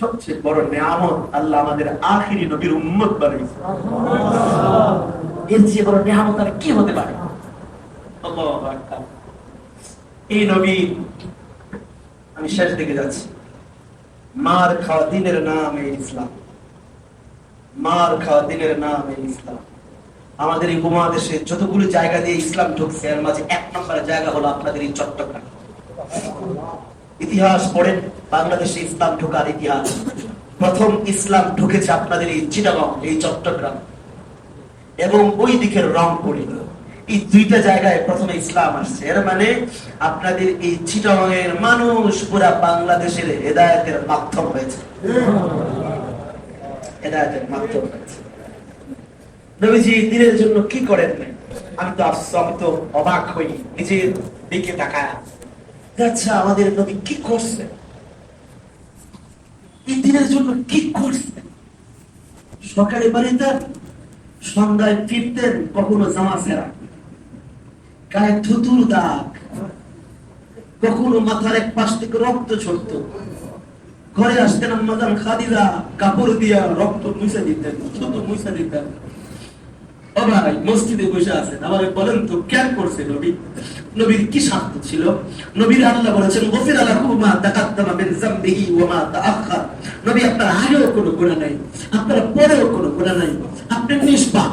সবচেয়ে বড় নিয়ামত আল্লাহ আমাদের আখিরি নবীর উম্মত বানাইছে। এর চেয়ে বড় নিয়ামত আর কি হতে পারে? এই নবী, আমি শেষ দিকে যাচ্ছি। মার খাওয়া দিনের নাম এই ইসলাম। মার খাওয়া দিনের নাম এই ইসলাম। আমাদের এই উপমহাদেশে যতগুলো জায়গা দিয়ে ইসলাম ঢুকছে, এর মাঝে এক নম্বরের জায়গা হলো আপনাদের এই চট্টগ্রাম। ইতিহাস পড়েন বাংলাদেশে ইসলাম ঢোকার ইতিহাস। প্রথম ইসলাম ঢুকেছে আপনাদের এই চিটাগং, এই চট্টগ্রাম। এবং ওই দিকের রংপুরে। এই দুইটা জায়গায় প্রথমে ইসলাম আসছে। এর মানে আপনাদের এই চিটাগং এর মানুষ পুরা বাংলাদেশের হেদায়তের মাধ্যম হয়েছে। হেদায়তের মাধ্যম হয়েছে। নবীজি দিনের জন্য কি করেন আমি তো তো অবাক হই নিজের দিকে তাকায়। আচ্ছা আমাদের নবী কি করছেন এই দিনের জন্য কি করছেন সকালে বাড়িতে, সন্ধ্যায় ফিরতেন কখনো জামা সেরা গায়ে থুতুর দাগ। কখনো মাথার এক পাশ থেকে রক্ত ছড়তো। ঘরে আসতেন আম্মাজান খাদিজা, কাপড় দিয়া রক্ত মুছে দিতেন, থুতু মুছে দিতেন। ও ভাই, মসজিদে বসে আছেন। আমাকে বলেন তো কেন করছে নবী? নবীর কি স্বার্থ ছিল? নবীর আল্লাহ বলেছেন, গফির আলাহু মা তাকাদ্দামা মিন যামবিহি ওয়া মা তাআখার নবী, আপনার আগেও কোনো গুনাহ নাই, আপনার পরেও কোনো গুনাহ নাই। আপনি নিষ্পাপ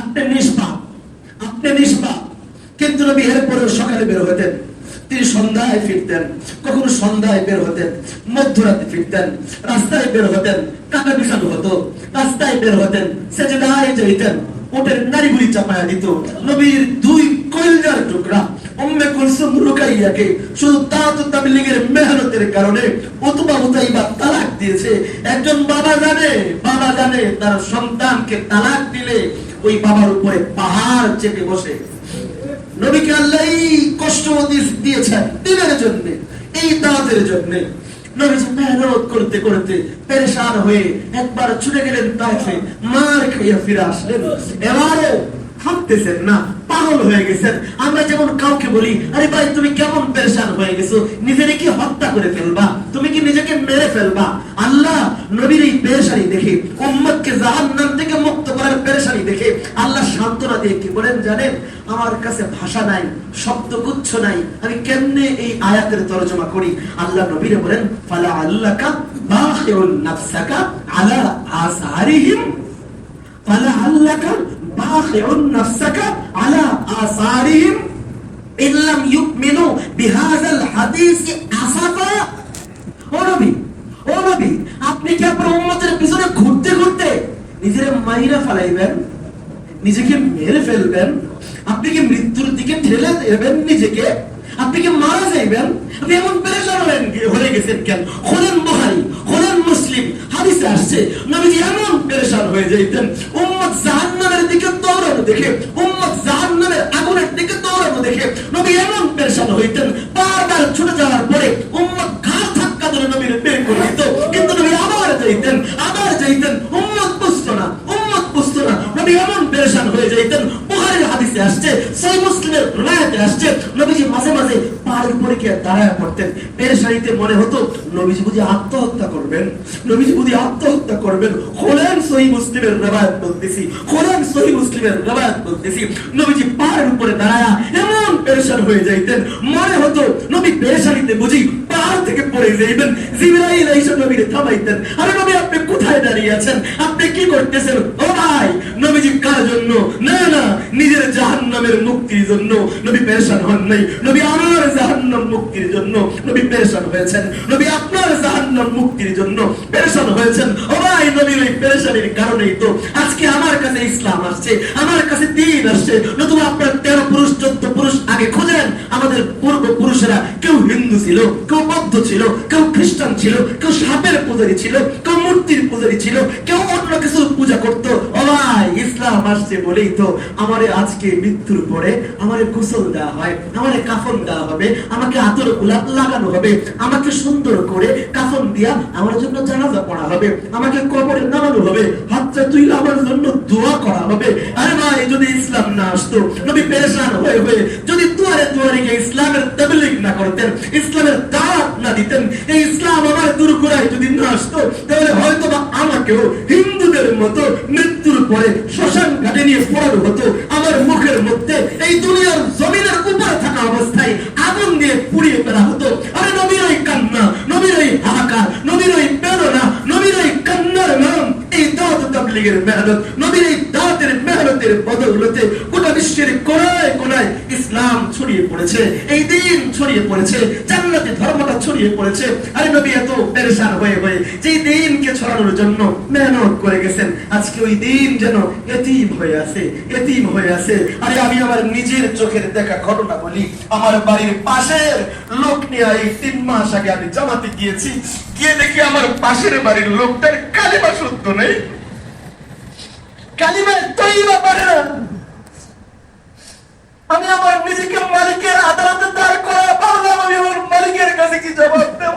আপনি নিষ্পাপ আপনি নিষ্পাপ। কিন্তু নবী এর পরেও সকালে বের হতেন, তিনি সন্ধ্যায় ফিরতেন, কখনো সন্ধ্যায় বের হতেন, মধ্যরাতে ফিরতেন, রাস্তায় বের হতেন কাকা বিছানো হতো, রাস্তায় বের হতেন, সেজদায় যাইতেন ওটের নারীগুলি চাপায়া দিত। নবীর দুই কইলজার টুকরা। উম্মে কুলসুম রুকাইয়াকে শুধু তাত তাবলিগের মেহনতের কারণে উতবা উতাইবা তালাক দিয়েছে। একজন বাবা জানে বাবা জানে তার সন্তানকে তালাক দিলে ওই বাবার উপরে পাহাড় চেপে বসে। নবীকে আল্লাহ কষ্ট দিয়েছেন দিনের জন্য, এই দাওয়াতের জন্য। নবীজি মেহনত করতে করতে পেরেশান হয়ে একবার ছুটে গেলেন তাইফে মার খাইয়া ফিরে আসলেন। এবারে থামতেছেন না, পাগল হয়ে গেছেন। আমরা যেমন কাউকে বলি, আরে ভাই, তুমি কেমন পেরেশান হয়ে গেছো? নিজের কি হত্যা করে ফেলবা? তুমি কি নিজেকে মেরে ফেলবা? আল্লাহ নবীর এই পেরেশানি দেখে, উম্মতকে জাহান্নাম থেকে মুক্ত করার পেরেশানি দেখে আল্লাহ সান্ত্বনা দিয়ে কি বলেন জানেন? আমার কাছে ভাষা নাই শব্দগুচ্ছ নাই, আমি কেমনে এই আয়াতের তরজমা করি? আল্লাহ নবীরে বলেন, ফালা আল্লাকা বাখিউন নাফসাকা আলা আসারিহিম, ফালা আল্লাকা আপনি কি আপনার পিছনে ঘুরতে ঘুরতে নিজের মাইরা ফেলাইবেন? নিজেকে মেরে ফেলবেন? আপনি কি মৃত্যুর দিকে ঠেলে দেবেন নিজেকে? আপনি কি মারা যাইবেন? আপনি এমন পেরেশান হলেন হয়ে গেছেন কেন? বুখারী খোলেন মুসলিম হাদিসে আসছে। নবীজি এমন পেরেশান হয়ে যাইতেন, উম্মত জাহান্নামের দিকে দৌড়ানো দেখে, উম্মত জাহান্নামের আগুনের দিকে দৌড়ানো দেখে নবী এমন পেরেশান হইতেন, বারবার ছুটে যাওয়ার পরে উম্মত ঘাড় ধাক্কা ধরে নবীর বের করে দিত। কিন্তু নবী আবার যাইতেন আবার যাইতেন, উম্মত বুঝতো না, উম্মত বুঝতো না। নবী এমন পেরেশান হয়ে যাইতেন, বুখারীর হাদিসে আসছে সহিহ মুসলিমের রায়াতে আসছে, নবীজি মাঝে মাঝে পাহাড়ের উপরে গিয়ে দাঁড়ায় পড়তেন। পেরেশানিতে মনে হতো, নবীজি বুঝি করবেন নবীজি বুঝি আত্মহত্যা করবেন। খোলেন সহি মুসলিমের রেবায়ত বলতেছি খোলেন সহি মুসলিমের রেবায়ত বলতেছি। নবীজি পাহাড়ের উপরে দাঁড়ায়, এমন পেরেশান হয়ে যাইতেন। মনে হতো, নবী পেরেশানিতে বুঝি পাহাড় থেকে পড়ে যাইবেন। জিবরাইল এসে নবীরে থামাইতেন। আরে নবী, আপনি কোথায় দাঁড়িয়ে আছেন? আপনি কি করতেছেন? ও ভাই, নবীজি কার জন্য? না না, নিজের জাহান্নামের মুক্তির জন্য। নবী পেরেশান হন নাই। নবী আমার জাহান্নাম মুক্তির জন্য নবী পেরেশান হয়েছেন। নবী আপনার জাহান্নাম মুক্তির জন্য পেরেশান হয়েছেন। ও ভাই, নবীর ওই পেরেশানির কারণেই তো আজকে আমার কাছে ইসলাম আসছে। আমার কাছে দিন আসছে। নতুবা আপনার তেরো পুরুষ, চোদ্দ পুরুষ আগে খোঁজেন আমাদের পূর্ব পুরুষেরা কেউ হিন্দু ছিল, কেউ বৌদ্ধ ছিল, কেউ খ্রিস্টান ছিল, কেউ সাপের পূজারি ছিল, কেউ মূর্তির পূজারী ছিল, কেউ অন্য কিছু পূজা করতো। ভাই ইসলাম আসছে বলেই তো আমারে আজকে মৃত্যুর পরে আমারে গোসল দেওয়া হয়, আমারে কাফন দেওয়া হবে, আমাকে আতর গোলাপ লাগানো হবে, আমাকে সুন্দর করে কাফন দিয়া আমার জন্য জানাজা পড়া হবে, আমাকে কবরে নামানো হবে, হাতটা তুই আমার জন্য দোয়া করা হবে। আরে ভাই, যদি ইসলাম না আসতো, নবী পেরেশান হয়ে হয়ে যদি দুয়ারে দুয়ারে গিয়ে ইসলামের তাবলীগ না করতেন, ইসলামের দাওয়াত না দিতেন, এই ইসলাম আমার দুর্গুড়ায় যদি না আসতো, তাহলে হয়তো বা আমাকেও হিন্দুদের মতো মৃত্যুর পরে শ্মশান ঘাটে নিয়ে পড়ানো হতো। আমার মুখের মধ্যে এই দুনিয়ার জমিনের উপরে থাকা অবস্থায় আগুন দিয়ে পুড়িয়ে ফেলা হতো। আরে নবীর ওই কান্না, নবীর ওই হাহাকার, নবীর ওই প্রেরণা, নবীর ওই কান্নার নাম এই দাওয়াত তাবলিগের মেহনত, নবীর এই মেহনতের বদৌলতে গোটা বিশ্বের কোনায় কোনায় ইসলাম ছড়িয়ে পড়েছে। এই দিন ছড়িয়ে পড়েছে ধর্মটা ছড়িয়ে পড়েছে। আরে নবী, এত পেরেশান হয়ে হয়ে যে দিনকে ছড়ানোর জন্য মেহনত করে গেছেন, আজকে ওই দিন যেন এতিম হয়ে আছে, এতিম হয়ে আছে। আরে আমি আমার নিজের চোখের দেখা ঘটনা বলি, আমার বাড়ির পাশের লোক নিয়ে এই তিন মাস আগে আমি জামাতে গিয়েছি, গিয়ে দেখি আমার পাশের বাড়ির লোকটার কালিমা শুদ্ধ নেই। আমি আমার নিজেকে মালিকের আদালতে দাঁড় করা পারলাম আমি আমার মালিকের কাছে কি জবাব দেব?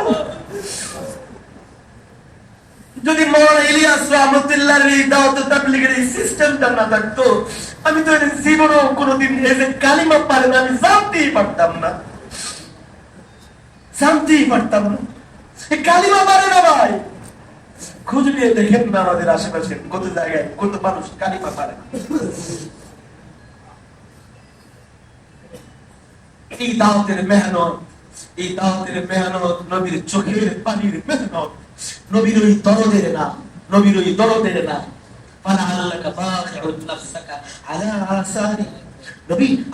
যদি মৌলানা ইলিয়াস রহমতুল্লাহর এই দাওয়াত তাবলীগের এই সিস্টেমটা না থাকতো, আমি তো জীবনেও কোনোদিন যে কালিমা পারে না, আমি জানতেই পারতাম না। জানতেই পারতাম না। কালিমা পারে না ভাই। খুঁজ নিয়ে দেখেন না আমাদের আশেপাশে কত জায়গায়, কত মানুষ কালিমা পারে। এই দাওয়াতের মেহনত, এই দাওয়াতের মেহনত নবীর চোখের পানির মেহনত, নবীর ওই দরদের না, নবীর ওই দরদের না।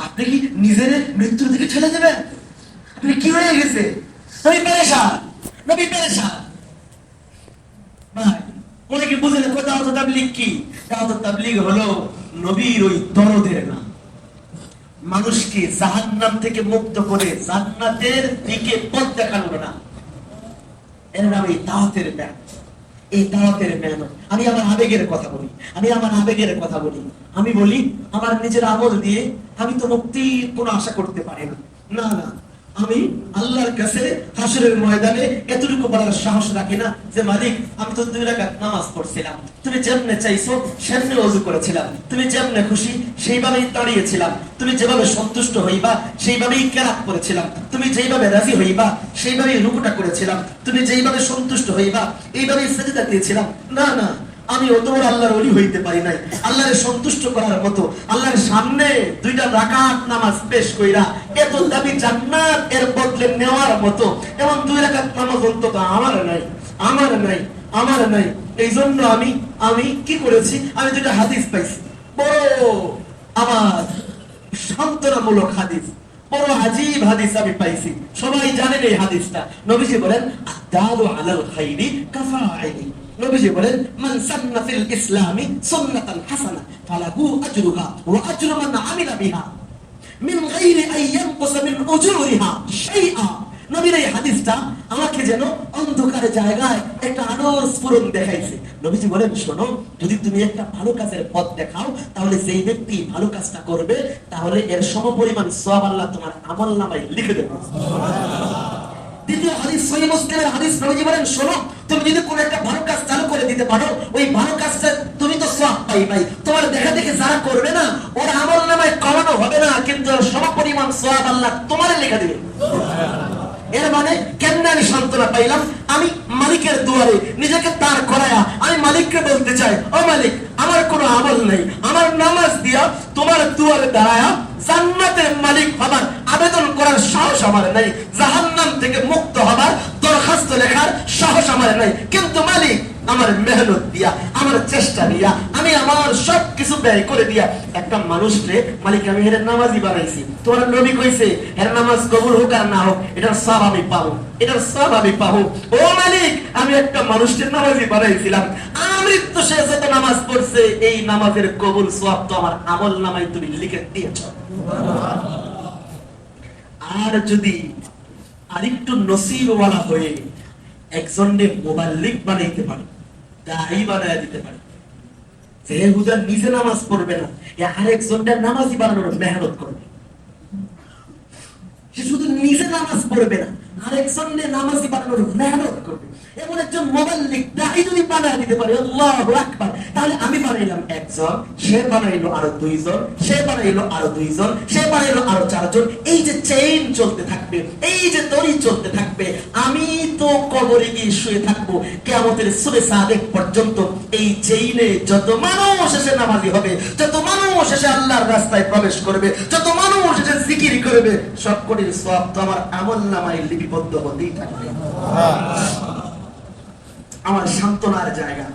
আপনি কি নিজের মৃত্যুর দিকে ঠেলে দেবেন? আপনি কি হয়ে গেছে? নবী পেরেশান নবী পেরেশান। অনেকে বুঝে না, কোথাও তো তাবলিগ কি? দাওয়াত তাবলিগ হলো নবীর ওই দরদের না মানুষকে জাহান্নাম থেকে মুক্ত করে জান্নাতের দিকে পথ দেখানোর না। এর নাম এই দাওয়াতের ম্যান এই দাওয়াতের ম্যান আমি আমার আবেগের কথা বলি। আমি আমার আবেগের কথা বলি। আমি বলি, আমার নিজের আমল দিয়ে আমি তো মুক্তির কোনো আশা করতে পারি না। না না। আমি আল্লাহর কাছে হাসরের ময়দানে এতটুকু বলার সাহস রাখি না যে, মালিক, আমি তো দুই রাকাত নামাজ পড়ছিলাম। তুমি যেমনে চাইছো, সেমনে ওযু করেছিলাম। তুমি যেমনে খুশি, সেইভাবেই দাঁড়িয়েছিলাম। তুমি যেভাবে সন্তুষ্ট হইবা, সেইভাবেই কেরাত করেছিলাম। তুমি যেইভাবে রাজি হইবা, সেইভাবেই রুকুটা করেছিলাম। তুমি যেইভাবে সন্তুষ্ট হইবা, এইভাবেই সেজদা দিয়েছিলাম। না না আমি অত বড় আল্লাহর ওলি হইতে পারি নাই। আল্লাহরে সন্তুষ্ট করার মতো, আল্লাহর সামনে দুইটা রাকাত নামাজ পেশ কইরা এত দাবি জান্নাত এর বদলে নেওয়ার মতো, এমন দুই রাকাত নামাজ অন্তত আমার নাই আমার নাই আমার নাই। এই জন্য আমি আমি কি করেছি? আমি দুইটা হাদিস পাইছি। বড় আমার সান্ত্বনামূলক হাদিস, বড় আজীব হাদিস আমি পাইছি। সবাই জানেন এই হাদিসটা। নবীজি বলেন, আদালু আলাল খাইরি কাফাইলি নবীজি বলেন, মান সান্না ফিল ইসলামি সুন্নাতান হাসানা, ফালাহু আজরুহা ওয়া আজরু মান আমিলা বিহা। মিন গায়রি আন মিন উজুরিহা শাইআ। নবীর এই হাদিসটা আমাকে যেন অন্ধকার জায়গায় একটা আলোর স্ফুরণ দেখাইছে। নবীজি বলেন, শোনো, যদি তুমি একটা ভালো কাজের পথ দেখাও, তাহলে সেই ব্যক্তি ভালো কাজটা করবে, তাহলে এর সমপরিমাণ সব আল্লাহ তোমার আমল নামায় লিখে দেবে। দ্বিতীয় হাদিস সহি মুসলিমের হাদিস নবীজি বলেন, শোনো, তুমি যদি কোনো একটা ভালো কাজ চালু করে দিতে পারো, ওই ভালো কাজটা তুমি তো সব পাই তোমার দেখা দেখে যারা করবে না, ওর আমল নামায় কমানো হবে না, কিন্তু ওর সমপরিমাণ সব আল্লাহ তোমার লেখা দিবে। এর মানে কেমনে আমি সান্ত্বনা পাইলাম? আমি মালিকের দুয়ারে নিজেকে তার করায়া, আমি মালিককে বলতে চাই, ও মালিক আমার কোনো আমল নেই। আমার নামাজ দিয়া তোমার দুয়ারে দাঁড়ায়া জান্নাতের মালিক হবার আবেদন করার সাহস আমার নাই। জাহান্নাম থেকে মুক্ত হবার দরখাস্ত লেখার সাহস আমার নাই। কিন্তু মালিক আমার মেহনত দিয়া, আমার চেষ্টা দিয়া, আমি আমার সব কিছু ব্যয় করে দিয়া একটা মানুষকে মালিক, আমি এর নামাজি বানাইছি। তোমার নবী কইছে এর নামাজ কবুল হোক আর না হোক, এটার সব আমি পাবো। এটার সব আমি পাবো। ও মালিক, আমি একটা মানুষকে নামাজি বানাইছিলাম। আমৃত্যু সে যত নামাজ পড়ছে, এই নামাজের কবুল সব তো আমার আমল নামায় তুমি লিখে দিয়েছ। আর যদি আরেকটু নসিবওয়ালা হয়ে একজনকে মোবাল্লিক বানাইতে পারে দায়ী বানায় দিতে পারে। যে হুজুর নিজে নামাজ পড়বে না, এ আরেকজনটা নামাজই বানানোর মেহনত করবে। সে শুধু নিজে নামাজ পড়বে না আরেকজনের নামাজই বানানোর মেহনত করবে। এমন একজন মোবাল্লিক দায়ী যদি বানায় দিতে পারে, আল্লাহু আকবার। তাহলে আমি বানাইলাম একজন, সে বানাইলো আরও দুইজন, সে বানাইলো আরও দুইজন, সে বানাইলো আরও চারজন। এই যে চেইন চলতে থাকবে, এই যে দড়ি চলতে থাকবে, আমি তো কবরে গিয়ে শুয়ে থাকব। কেমতের সুরে সাদেক পর্যন্ত এই চেইনে যত মানুষ এসে নামাজি হবে, যত মানুষ এসে আল্লাহর রাস্তায় প্রবেশ করবে, যত মানুষ এসে জিকির করবে সব কোটির সব তো আমার আমল নামায় লিপিবদ্ধ হতেই থাকবে। আমার সান্ত্বনার জায়গা।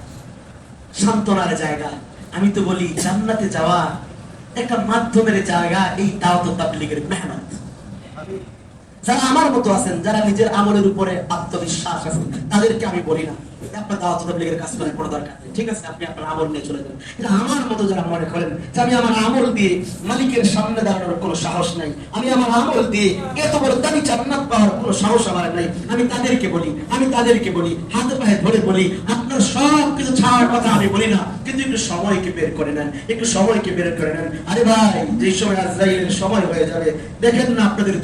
সান্ত্বনার জায়গা। আমি তো বলি, জান্নাতে যাওয়া একটা মাধ্যমের জায়গা এই দাওয়াত তাবলীগের মেহনত। যারা আমার মতো আছেন, যারা নিজের আমলের উপরে আত্মবিশ্বাস আছে তাদেরকে আমি বলি না। আপনার দাওয়াত কাজ কোনো দরকার নেই। ঠিক আছে, আপনি আপনার আমল নিয়ে চলে যান। আমার মতো যারা মনে করেন যে আমি আমার আমল দিয়ে মালিকের সামনে দাঁড়ানোর কোনো সাহস নাই। আমি আমার আমল দিয়ে এত বড় দামি পাওয়ার কোনো সাহস আমার নাই। আমি তাদেরকে বলি, আমি তাদেরকে বলি, হাতে পায়ে ধরে বলি আপনার সব কিছু ছাড়ার কথা আমি বলি না। কিন্তু একটু সময়কে বের করে নেন, একটু সময়কে বের করে নেন। আরে ভাই, যে সময় আজরাইলের সময় হয়ে যাবে। দেখেন না আপনাদের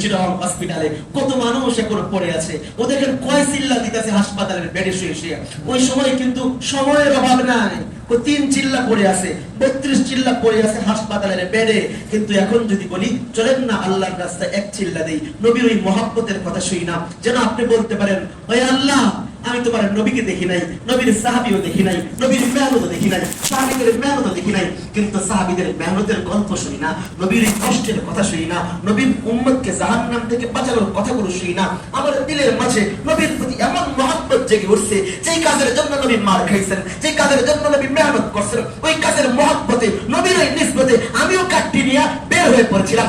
হসপিটালে কত মানুষ এখন পড়ে আছে। ও দেখেন কয় চিল্লা দিতেছে হাসপাতালের বেডে শুয়ে শুয়ে। ওই সময় কিন্তু সময়ের অভাব নাই। ও তিন চিল্লা পড়ে আছে, বত্রিশ চিল্লা পড়ে আছে হাসপাতালের বেডে। কিন্তু এখন যদি বলি, চলেন না আল্লাহর রাস্তায় এক চিল্লা দেই। নবীর ওই মহাব্বতের কথা শুই না। যেন আপনি বলতে পারেন ওই আল্লাহ আমি তোমার নবীকে দেখি নাই, নবীর সাহাবিও দেখি নাই, নবীর মেহনতও দেখি নাই, সাহাবিদের মেহনতও দেখি নাই, কিন্তু সাহাবিদের মেহনতের গল্প শুনি না, নবীর কষ্টের কথা শুনি না, নবীর উম্মতকে জাহান্নাম থেকে বাঁচানোর কথাগুলো শুনি না, আমার দিলের মাঝে নবীর প্রতি এমন মহাব্বত জেগে উঠছে, যেই কাজের জন্য নবী মার খাইছেন, যেই কাজের জন্য নবী মেহনত করছেন, ওই কাজের মহাব্বতে, নবীর নিসবতে আমিও কাটটি নিয়ে বের হয়ে পড়েছিলাম।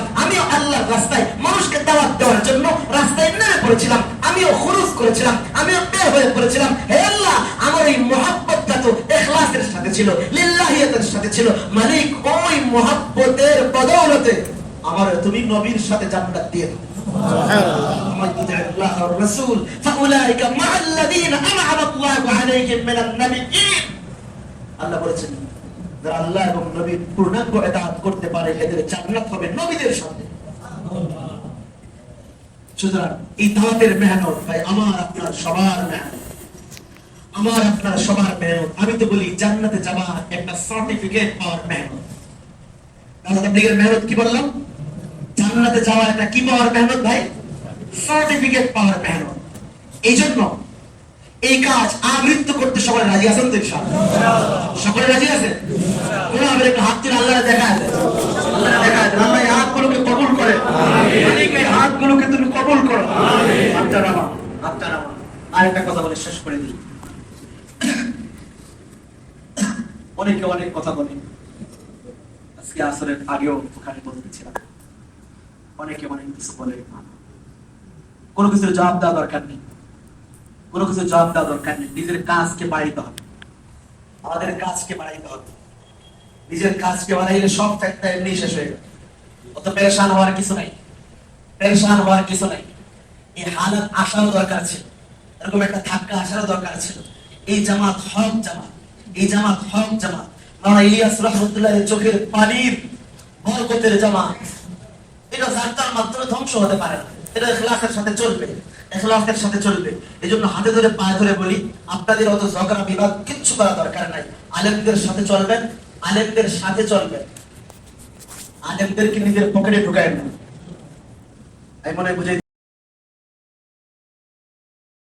বের হয়ে পড়েছিলাম হে আল্লাহ আমার এই মহাব্বতটা তো এখলাসের সাথে ছিল লিল্লাহিয়াতের সাথে ছিল মালিক ওই মহাব্বতের বদৌলতে আমার তুমি নবীর সাথে জান্নাত দিয়ে দাও ومن يطع الله والرسول فاولئك مع الذين انعم الله عليهم من النبيين আল্লাহ বলেছেন যারা আল্লাহ এবং নবীর পূর্ণাঙ্গ এতাহাত করতে পারে এদের জান্নাত হবে নবীদের সাথে সুতরাং এই দাওয়াতের মেহনত ভাই আমার আপনার সবার মেহনত আমার আপনার সবার মেহনত আমি তো বলি জান্নাতে যাওয়া একটা সার্টিফিকেট পাওয়ার মেহনত আপনাদের মেহনত কি বললাম? জান্নাতে যাওয়া একটা কি পাওয়ার মেহনত ভাই? সার্টিফিকেট পাওয়ার মেহনত এই জন্য এই কাজ আবৃত্ত করতে সবাই রাজি আছেন তো সকলে রাজি আছেন? কোন আমাদের একটা হাত তুলে আল্লাহ দেখা আছে আল্লাহ দেখা আছে আল্লাহ এই হাতগুলোকে কবুল করে এই হাতগুলোকে তুমি কবুল করো। নামা আরেকটা কথা বলে শেষ করে দিই। অনেকে অনেক কথা বলে। আজকে আসরের আগেও ওখানে বলতেছিলাম। অনেকে অনেক কিছু বলে। কোনো কিছুর জবাব দেওয়া দরকার নেই। কোনো কিছু জবাব দেওয়া দরকার নেই। নিজের কাজকে বাড়াইতে হবে। আমাদের কাজকে বাড়াইতে হবে। নিজের কাজকে বাড়াইলে সব ফ্যাক্টর এমনি শেষ হয়ে যাবে অত পেরেশান হওয়ার কিছু নাই। পেরেশান হওয়ার কিছু নাই। এই হালত আসারও দরকার ছিল। এরকম একটা ধাক্কা আসারও দরকার ছিল। এই জামাত হক জামাত এই জামাত, হক জামাত। মাওলানা ইলিয়াস রহমতুল্লাহ চোখের পানির বরকতের জামাত। এটা যাত্রার মাধ্যমে ধ্বংস হতে পারে না। এটা এখলাসের সাথে চলবে। এখলাসের সাথে চলবে। এই জন্য হাতে ধরে, পায়ে ধরে বলি, আপনাদের অত ঝগড়া, বিবাদ কিচ্ছু করা দরকার নাই। আলেমদের সাথে চলবেন, আলেমদের সাথে চলবেন। আলেমদেরকে নিজের পকেটে ঢুকায় না আমি মনে বুঝাই